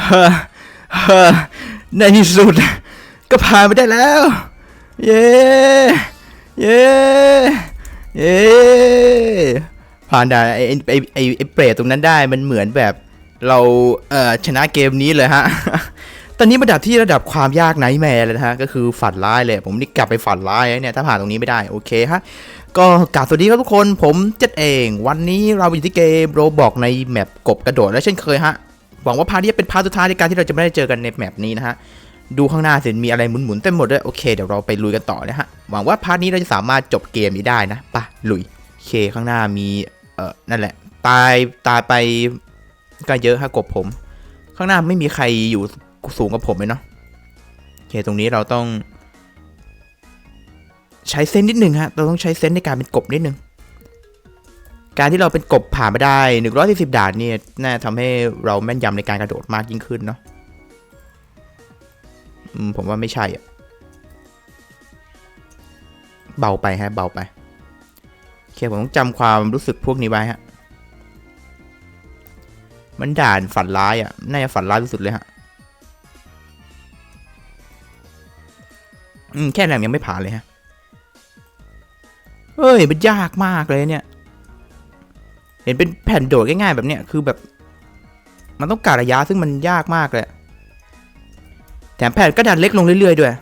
เฮ้อเฮ้อในที่สุด ก็ผ่านไปได้แล้ว เย้เย้เย้ผ่านด่านไอ้ไอ้ไอ้ไอ้เปรตตรงนั้นได้มันเหมือนแบบเราเอ่อชนะเกมนี้เลยฮะ ตอนนี้ระดับที่ระดับความยากไนท์แมร์เลยนะฮะ ก็คือฝันร้ายเลย ผมนี่กลับไปฝันร้ายแล้วเนี่ยถ้าผ่านตรงนี้ไม่ได้ โอเคฮะ ก็กราบสวัสดีครับทุกคน ผมเจ็ดเอง วันนี้เราอยู่ที่เกมโรบอกในแมปกบกระโดดและเช่นเคยฮะ หวังว่าพาร์ทนี้จะเป็นพาร์ทสุดท้ายในการที่เราจะไม่ได้เจอกันในแมปนี้นะฮะ ดูข้างหน้าสิมีอะไรหมุนๆเต็มหมดด้วยโอเคเดี๋ยวเราไปลุยกันต่อนะฮะ หวังว่าพาร์ทนี้เราจะสามารถจบเกมนี้ได้นะปะลุยโอเคข้างหน้ามีเอ่อนั่นแหละ ตายตายไปก็เยอะฮะกบผม ข้างหน้าไม่มีใครอยู่สูงกว่าผมเลยเนาะโอเคตรงนี้เราต้อง ใช้เซนส์นิดหนึ่งฮะเราต้องใช้เซนส์ในการเป็นกบนิดหนึ่ง การที่เราเป็นกบผ่านมาได้ 140 ด่านเนี่ยน่าทำให้เราแม่นยำในการกระโดดมากยิ่งขึ้นเนาะผมว่าไม่ใช่อะเบาไปฮะ เบาไปโอเคผมต้องจำความรู้สึกพวกนี้ไว้ฮะ มันด่านฝันร้ายอะน่าจะฝันร้ายที่สุดเลยฮะอืมแค่แรงยังไม่ผ่านเลยฮะ เฮ้ย มันยากมากเลยเนี่ย เห็นเป็นแผ่นโดดง่ายๆแบบเนี้ยคือแบบ มันต้องการระยะซึ่งมันยากมากเลยแถมแผ่นก็ดันเล็กลงเรื่อยๆด้วย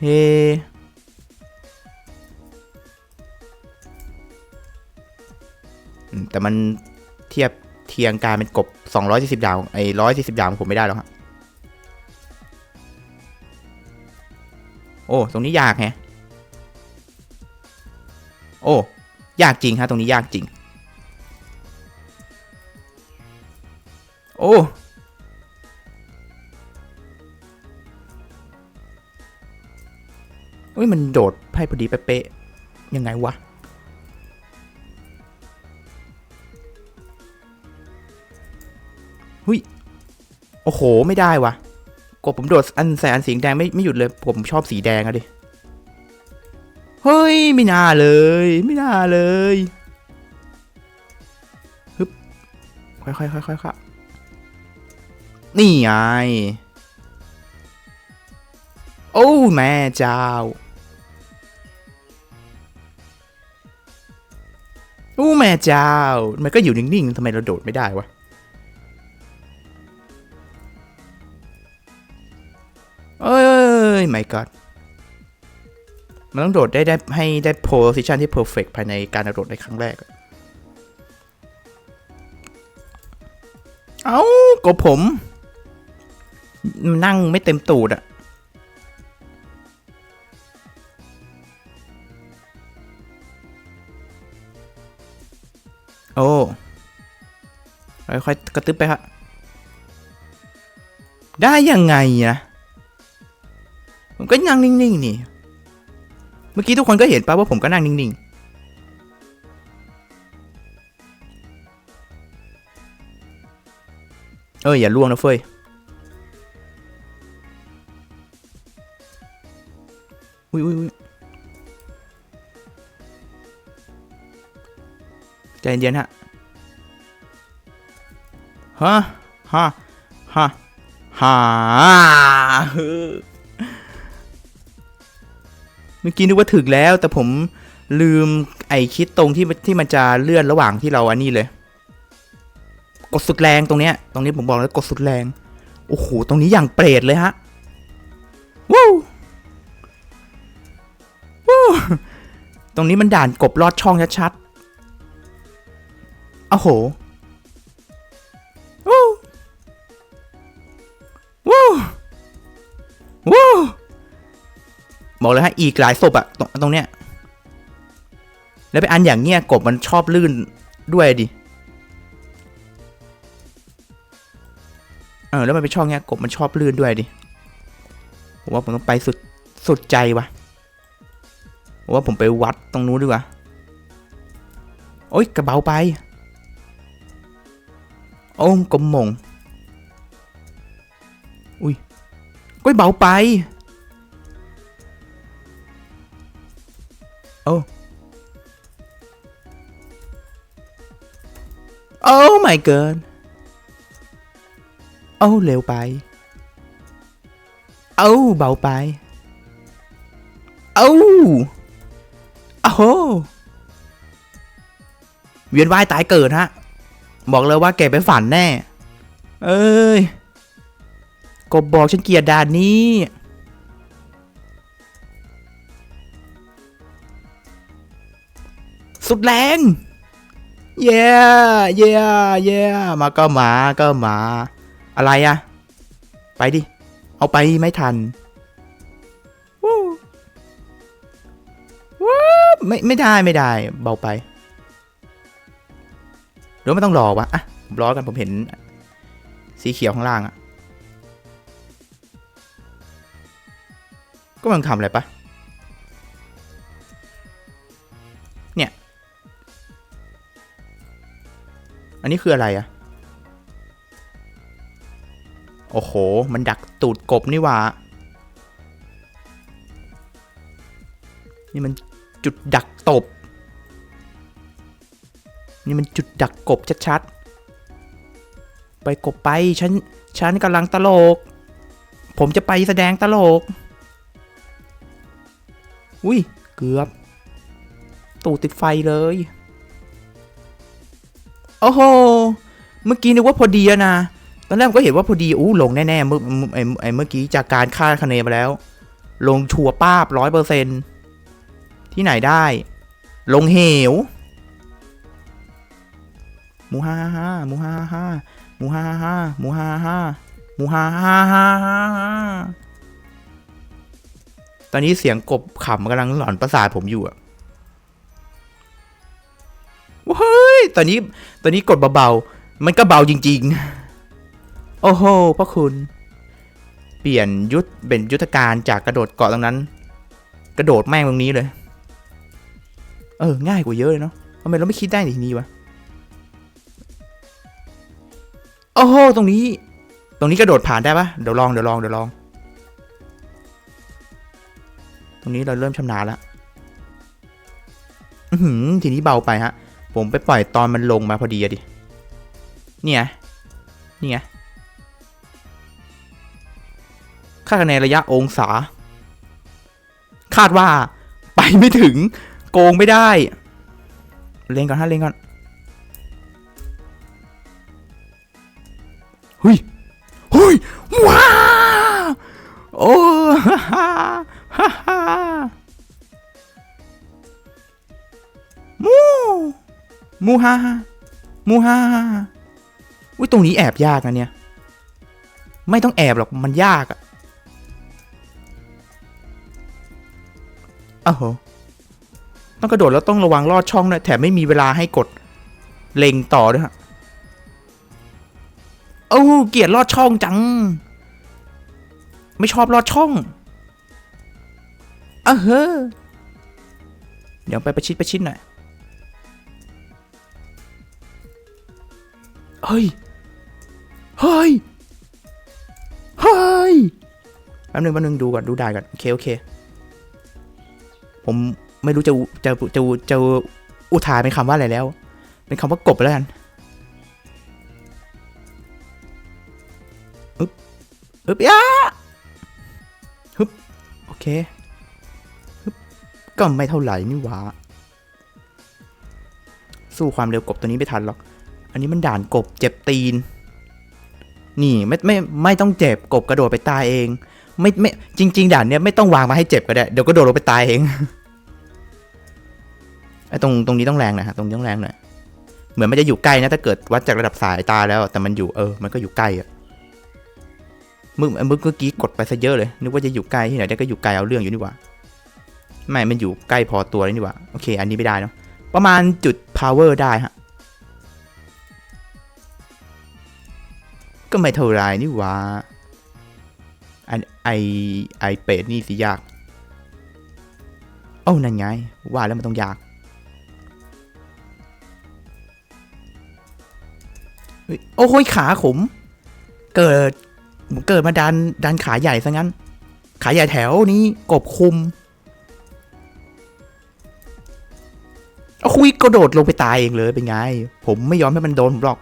เฮ้แต่มันเทียบเทียงการเป็นกบ 240 ดาว ไอ้140 ดาวผมไม่ได้หรอกครับโอ้ ตรงนี้ยากแฮะ โอ้ ยากจริงฮะตรงนี้ยากจริง โอ้เฮ้ยมันโดดให้พอดีเป๊ะยังไงวะหุยโอ้โห ไม่ได้วะกดผมโดดอันแสนสีแดงไม่ไม่หยุดเลย ผมชอบสีแดงอะดิ เฮ้ย ไม่น่าเลย ไม่น่าเลยฮึบค่อยๆค่อยๆครับนี่ไงโอ้แม่เจ้าโอ้แม่เจ้า มันก็อยู่นิ่งๆทำไมเราโดดไม่ได้วะเอ้ยไม่กอด มันต้องโดดได้ได้ให้ได้ position ที่ perfect ภายในการโดดในครั้งแรก เอ้าก็ผม นั่งไม่เต็มตูดอะโอ้ค่อยๆกระตึบไปครับได้ยังไงนะผมก็นั่งนิ่งๆนี่ มื่อกี้ทุกคนก็เห็นป่ะว่าผมก็นั่งนิ่งๆ เอ้ยอย่าล่วงนะเฟยอุ้ยอุ้ยอุ้ยใจเย็นๆฮะฮะฮะฮะฮะ เมื่อกี้นึกว่าถึกแล้ว แต่ผมลืมไอคิดตรงที่ที่มันจะเลื่อนระหว่างที่เราอันนี้เลย กดสุดแรงตรงเนี้ย ตรงนี้ผมบอกแล้วกดสุดแรง โอ้โห ตรงนี้อย่างเปรตเลยฮะวู้วู้ตรงนี้มันด่านกบลอดช่องชัดๆโอ้โห บอกเลยฮะอีกหลายศพอะตรงตรงเนี้ยแล้วไปอันอย่างเงี้ยกบมันชอบลื่นด้วยดิเออแล้วมันไปช่องเงี้ยกบมันชอบลื่นด้วยดิผมว่าผมต้องไปสุดสุดใจวะผมว่าผมไปวัดตรงนู้นดีกว่าโอ๊ยกระเบาไปโอ้มกลมมงอุ้ยก้อยเบาไป โอ้ โอ้ my god เอ้าเร็วไปเอ้าเบาไปเอ้าโอ้โหเวียนว่ายตายเกิดฮะ บอกเลยว่าแกไปฝันแน่ เอ้ย กบบอกฉันเกลียดด่านนี้ สุดแรง เย้เย้เย้มาก็มาก็มา อะไรอะไปดิ เอาไปไม่ทันวู้ว้าวไม่ไม่ได้ไม่ได้ เบาไปหรือไม่ต้องรอวะอะผมรอกันผมเห็น สีเขียวข้างล่างอะก็มันทำอะไรปะ นนี้คืออะไรอะโอ้โห มันดักตูดกบนี่ว่า นี่มันจุดดักตบ นี่มันจุดดักกบชัดๆ ไปกบไป ฉัน ฉันกำลังตลก ผมจะไปแสดงตลก อุ้ย เกือบ ตูดติดไฟเลย โอ้โห เมื่อกี้นึกว่าพอดีนะ ตอนแรกผมก็เห็นว่าพอดี อู้ลงแน่ๆ เมื่อไอ้ไอ้เมื่อกี้จากการคาดคะเนมาแล้ว ลงชัวป้าบร้อยเปอร์เซนที่ไหนได้ ลงเหวมูฮ่าฮ่ามูฮ่าฮ่ามูฮ่าฮ่ามูฮ่าฮ่ามูฮาฮ่าฮ่าฮ่าตอนนี้เสียงกบขำกำลังหลอนประสาทผมอยู่อะ เฮ้ย ตอนนี้ ตอนนี้กดเบาๆ มันก็เบาจริง ๆ โอ้โหพ่อคุณ เปลี่ยนยุทธเป็นยุทธการจากกระโดดเกาะตรงนั้น กระโดดแม่งตรงนี้เลย เออ ง่ายกว่าเยอะเลยเนาะทำไมเราไม่คิดได้ในทีนี้วะ โอ้โห ตรงนี้ ตรงนี้กระโดดผ่านได้ปะเดี๋ยวลอง เดี๋ยวลอง เดี๋ยวลอง ตรงนี้เราเริ่มชำนาญแล้วทีนี้เบาไปฮะ ผมไปปล่อยตอนมันลงมาพอดีอะดิ เนี่ย นี่ไงคาดคะแนนระยะองศา คาดว่าไปไม่ถึงโกงไม่ได้ เล่นก่อนฮะเล่นก่อน เฮ้ย เฮ้ย ว้าโอ้ฮ่าฮ่าฮ่าฮ่ามู มูฮ่าฮ่ามูฮ่าฮ่าอุ้ยตรงนี้แอบยากนะเนี่ย ไม่ต้องแอบหรอกมันยากอะอ้โหต้องกระโดดแล้วต้องระวังลอดช่องด้วยแถมไม่มีเวลาให้กดเล็งต่อด้วยฮะโอ้เกียดลอดช่องจัง ไม่ชอบลอดช่องอะเฮ้อเดี๋ยวไปประชิดประชิดหน่อย เฮ้ย เฮ้ย เฮ้ย แป๊บนึงแป๊บนึงดูก่อนดูได้ก่อนโอเคโอเค ผมไม่รู้จะจะจะจะอุทานเป็นคำว่าอะไรแล้ว เป็นคำว่ากบแล้วกันอึ๊บอึ๊บยะฮึบโอเคฮึบก็ไม่เท่าไหร่นี่หว่า สู้ความเร็วกบตัวนี้ไม่ทันหรอก อันนี้มันด่านกบเจ็บตีน นี่ไม่ไม่ไม่ต้องเจ็บกบกระโดดไปตายเอง ไม่ไม่จริง ๆ ด่านเนี้ยไม่ต้องวางมาให้เจ็บก็ได้เดี๋ยวก็โดดลงไปตายเองไอ้ตรงตรงนี้ต้องแรงนะฮะตรงนี้ต้องแรงหน่อยเหมือนมันจะอยู่ใกล้นะถ้าเกิดวัดจากระดับสายตาแล้ว แต่มันอยู่เออ มันก็อยู่ใกล้อะมึงเมื่อกี้กดไปซะเยอะเลยนึกว่าจะอยู่ใกล้ที่ไหนได้ก็อยู่ไกลเอาเรื่องอยู่นี่หว่าไม่มันอยู่ใกล้พอตัวเลยนี่หว่าโอเค อันนี้ไม่ได้เนาะประมาณจุด power ได้ฮะ ก็ไม่เท่าไรนี่หว่าไอไอไอเป็ดนี่สิยากโอ้านั่นไง ว่าแล้วมันต้องยากโอ้โหยขาขม เกิดเกิดมาดันดันขาใหญ่ซะงั้น ขาใหญ่แถวนี้กบคุมเอาคุยกระโดดลงไปตายเองเลยเป็นไง ผมไม่ยอมให้มันโดนผมหรอก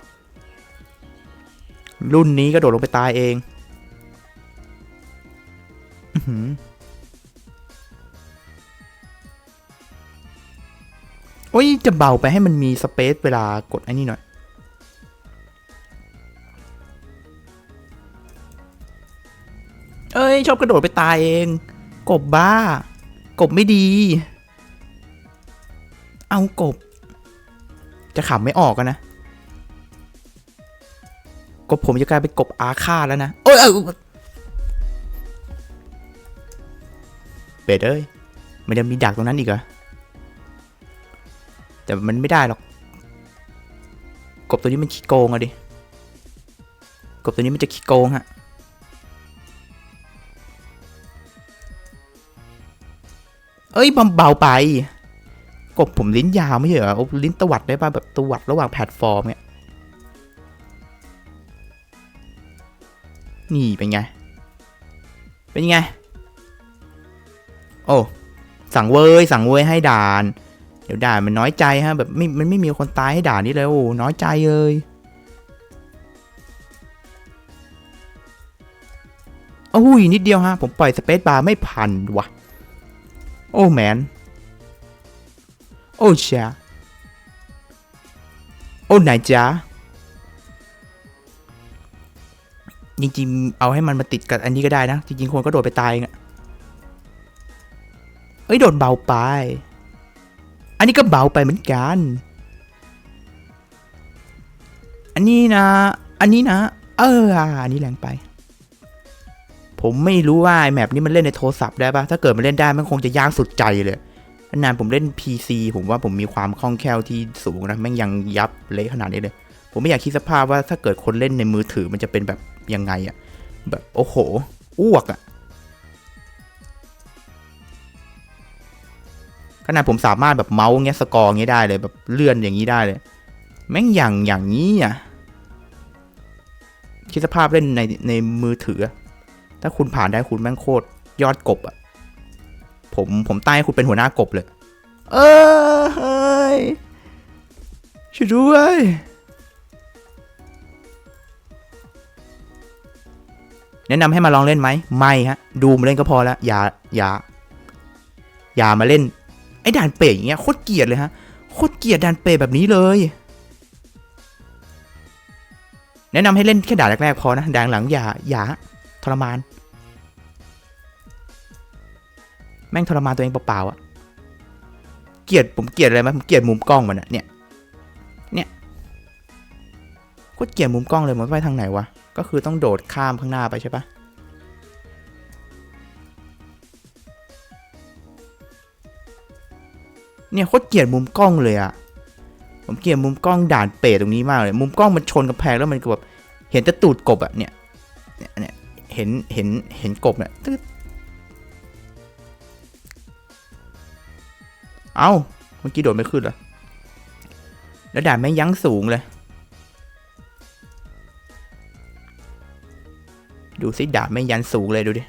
รุ่นนี้ก็โดดลงไปตายเองอื้อหือโอ้ย จะเบาไปให้มันมีสเปซเวลากดไอ้นี่หน่อย เอ้ย ชอบกระโดดไปตายเอง กบบ้า กบไม่ดี เอากบ จะขำไม่ออกกันนะ กบผมจะกลายเป็นกบอาฆาตแล้วนะ โอ้ยเอ้ยเป็ดเอ้ยมันจะมีดักตรงนั้นอีกเหรอ แต่มันไม่ได้หรอก กบตัวนี้มันขี้โกงอะดิ กบตัวนี้มันจะขี้โกงฮะเอ้ยเบาไป กบผมลิ้นยาวไม่ใช่เหรอ ลิ้นตวัดได้ป่ะแบบตวัดระหว่างแพลตฟอร์มเนี่ย นี่เป็นไง เป็นไง โอ้ สั่งเว้ย สั่งเว้ยให้ด่าน เดี๋ยวด่านมันน้อยใจฮะ แบบไม่มันไม่มีคนตายให้ด่านนี้เลยโอ้น้อยใจเลยโอ้ยนิดเดียวฮะ ผมปล่อยสเปซบาร์ไม่พันวะโอ้แมน โอ้จ้าโอ้ไหนจ้า จริงๆ เอาให้มันมาติดกับอันนี้ก็ได้นะ จริงๆ คนก็โดดไปตายเองอะเอ้ย โดดเบาไป อันนี้ก็เบาไปเหมือนกัน อันนี้นะ อันนี้นะ เออ อันนี้แรงไป ผมไม่รู้ว่าแมปนี้มันเล่นในโทรศัพท์ได้ปะถ้าเกิดมันเล่นได้มันคงจะยากสุดใจเลยนานผมเล่น PC ผมว่าผมมีความคล่องแคล่วที่สูงนะแม่งยังยับเละขนาดนี้เลย ผมไม่อยากคิดสภาพว่าถ้าเกิดคนเล่นในมือถือมันจะเป็นแบบ ยังไงอะแบบโอ้โห อ้วกอะขนาดผมสามารถแบบเมาส์เงี้ยสกอร์เงี้ยได้เลยแบบเลื่อนอย่างนี้ได้เลย แม่งอย่างอย่างนี้อะคิดสภาพเล่นในในมือถือ ถ้าคุณผ่านได้คุณแม่งโคตรยอดกบอะผมผมใต้ให้คุณเป็นหัวหน้ากบเลย เออเฮ้ยช่วยด้วย แนะนำให้มาลองเล่นไหมไม่ฮะ ดูมาเล่นก็พอแล้วอย่าอย่าอย่ามาเล่น ไอ้ด่านเป๋อย่างเงี้ยโคตรเกลียดเลยฮะโคตรเกลียดด่านเป๋แบบนี้เลย แนะนำให้เล่นแค่ด่านแรกๆพอนะด่านหลังอย่าอย่าทรมาน แม่งทรมานตัวเองเปล่าๆอะเกลียดผมเกลียดอะไรไหมผมเกลียดมุมกล้องมันอะเนี่ยเนี่ยโคตรเกลียดมุมกล้องเลยมันไปทางไหนวะ ก็คือต้องโดดข้ามข้างหน้าไปใช่ปะเนี่ยโคตรเกลียดมุมกล้องเลยอะผมเกลียดมุมกล้องด่านเปรตตรงนี้มากเลย มุมกล้องมันชนกำแพงแล้วมันก็แบบเห็นแต่ตูดกบอะเนี่ยเนี่ยเนี่ยเห็นเห็นเห็นกบเนี่ยตึ๊ดเอ้าเมื่อกี้โดดไม่ขึ้นเหรอแล้วด่านแม่งยั้งสูงเลย ดูสิดาบไม่ยันสูงเลยดูดิ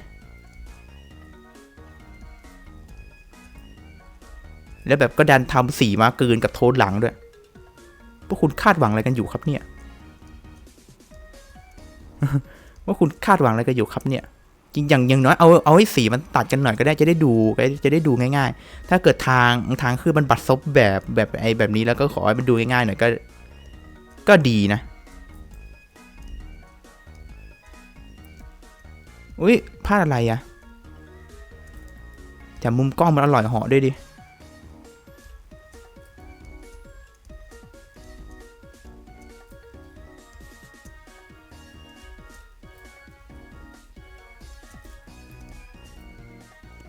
แล้วแบบก็ดันทำสีมาเกินกับโทนหลังด้วย พวกคุณคาดหวังอะไรกันอยู่ครับเนี่ย ว่าคุณคาดหวังอะไรกันอยู่ครับเนี่ยจริงอย่างอย่างน้อยเอาเอาให้สีมันตัดกันหน่อยก็ได้จะได้ดูจะได้ดูง่ายๆ ถ้าเกิดทางทางคือมันบัดซบแบบแบบไอ้แบบนี้แล้วก็ขอให้มันดูง่ายๆหน่อยก็ ก็ดีนะ อุ้ยพลาดอะไรอะแต่มุมกล้องมันอร่อยเหาะด้วยดิ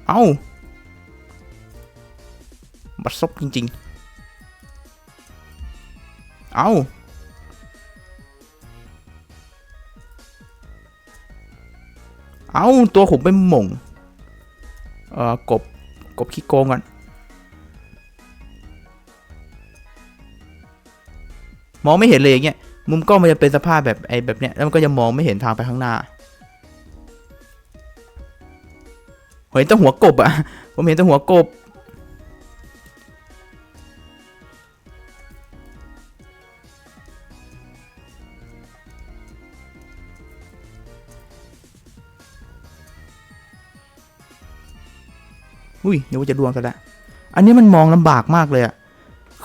เอา้าบัดซบจริง ๆ เอา้า ตัวผมไปหม่งเอ่อกบกบขี้โกงก่อนมองไม่เห็นเลยอย่างเงี้ยมุมกล้องมันจะเป็นสภาพแบบไอ้แบบเนี้ยแล้วมันก็จะมองไม่เห็นทางไปข้างหน้าเห็นแต่หัวกบอะผมเห็นแต่หัวกบ อุ้ยนึกว่าจะดวงซะแล้วอันนี้มันมองลำบากมากเลยอะ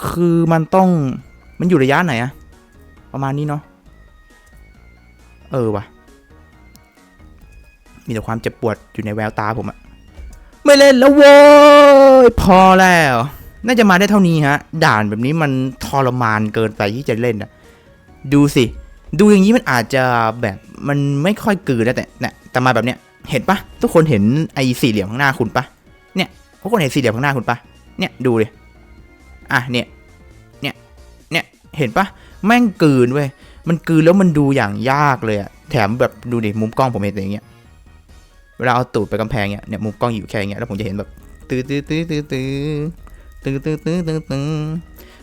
คือมันต้องมันอยู่ระยะไหนอะประมาณนี้เนาะเออวะมีแต่ความเจ็บปวดอยู่ในแววตาผมอะไม่เล่นแล้วโว้ยพอแล้ว น่าจะมาได้เท่านี้ฮะ ด่านแบบนี้มันทรมานเกินไปที่จะเล่นอะดูสิ ดูอย่างนี้มันอาจจะแบบมันไม่ค่อยกลืนแล้วแต่แต่มาแบบเนี้ยเห็นปะทุกคนเห็นไอ้สี่เหลี่ยมข้างหน้าคุณปะ เนี่ยทุกคนเห็นสี่เหลี่ยมข้างหน้าคุณปะเนี่ยดูเลยอะเนี่ยเนี่ยเนี่ยเห็นปะแม่งกลืนเว้ยมันกลืนแล้วมันดูอย่างยากเลยอะแถมแบบดูดิมุมกล้องผมเห็นอย่างเงี้ยเวลาเอาตูดไปกำแพงเนี่ยเนี่ยมุมกล้องอยู่แค่อย่างเงี้ยแล้วผมจะเห็นแบบตื้อตื้อตื้อตื้อตื้อตื้อตื้อตื้อตื้อตื้อ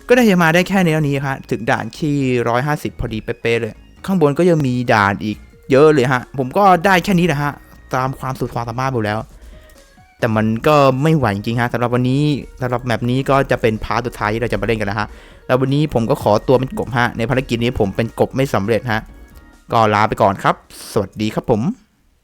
ก็ได้จะมาได้แค่นี้เท่านี้ครับถึงด่านที่ร้อยห้าสิบพอดีเป๊ะเลย ข้างบนก็ยังมีด่านอีกเยอะเลยฮะ ผมก็ได้แค่นี้แหละฮะ ตามความสุดความสามารถอยู่แล้ว แต่มันก็ไม่ไหวจริงฮะสำหรับวันนี้สำหรับแมปนี้ก็จะเป็นพาร์ทสุดท้ายที่เราจะมาเล่นกันนะฮะแล้ววันนี้ผมก็ขอตัวเป็นกบฮะในภารกิจนี้ผมเป็นกบไม่สำเร็จฮะก็ลาไปก่อนครับ สวัสดีครับผม